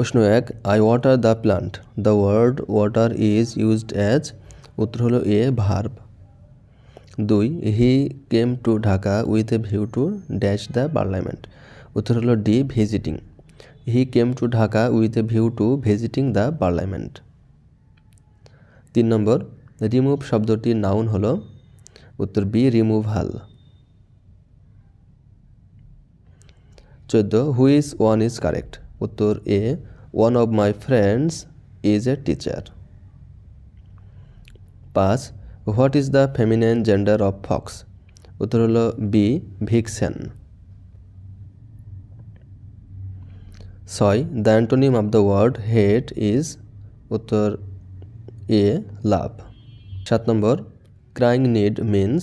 প্রশ্ন এক I water the plant the word water is used as উত্তর হলো এ ভার্ব দুই he came to Dhaka with a view to dash the parliament উত্তর হলো D visiting he came to Dhaka with a view to visiting the parliament তিন নম্বর remove শব্দটির noun হলো, উত্তর বি রিমুভাল চোদ্দ হুইজ ওয়ান ইজ কারেক্ট উত্তর A one of my friends is a teacher পাঁচ what is the feminine gender of fox উত্তর হলো বি ভিক্সেন ছয় the antonym of the word hate is উত্তর A লাভ সাত নম্বর crying need means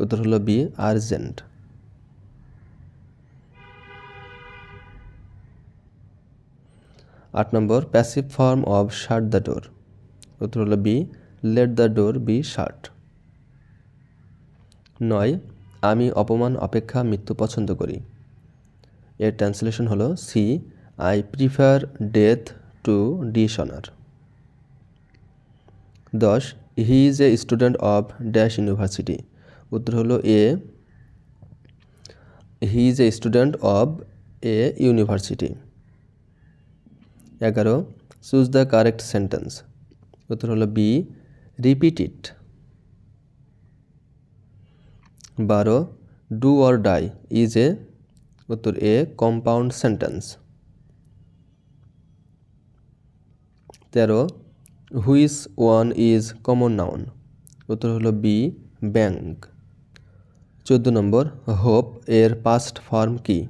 উত্তর হলো B urgent আট নম্বর passive form of shut the door উত্তর হলো B let the door be shut নয়, আমি অপমান, অপেক্ষা, মৃত্যু পছন্দ করি। এর ট্রান্সলেশন হলো C I prefer death to dishonour দশ he is a student of dash university উত্তর হলো A he is a student of a university এগারো চুজ দ্য কারেক্ট সেন্টেন্স উত্তর হলো বি রিপিট ইট বারো do or die is a উত্তর A compound sentence তেরো which one is common noun উত্তর হলো বি ব্যাংক চোদ্দ নম্বর হোপ এর পাস্ট ফর্ম কি?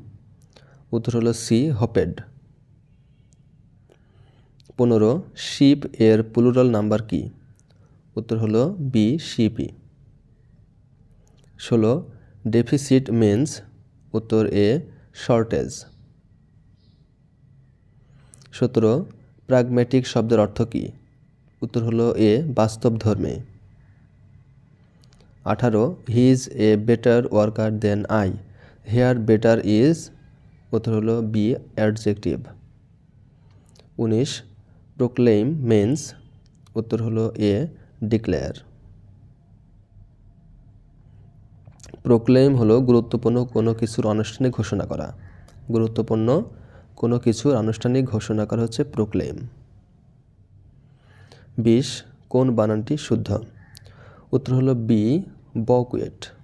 উত্তর হলো সি হোপেড পনেরো, শিপ এর প্লুরাল নাম্বার কি? উত্তর হলো বি শিপি ষোলো ডেফিসিট মিন্স উত্তর এ শর্টেজ সতেরো প্রাগম্যাটিক শব্দের অর্থ কী? উত্তর হলো এ বাস্তব ধর্মে। আঠারো he is a better worker than I here better is উত্তর হলো বি অ্যাডজেক্টিভ উনিশ প্রোক্লেম মেন্স উত্তর হলো এ ডিক্লেয়ার প্রোক্লেম হলো গুরুত্বপূর্ণ কোনো কিছুর আনুষ্ঠানিক ঘোষণা করা। গুরুত্বপূর্ণ কোনো কিছুর আনুষ্ঠানিক ঘোষণা করা হচ্ছে প্রোক্লেম বিশ, কোন বানানটি শুদ্ধ? উত্তর হলো বি, বকুয়েট।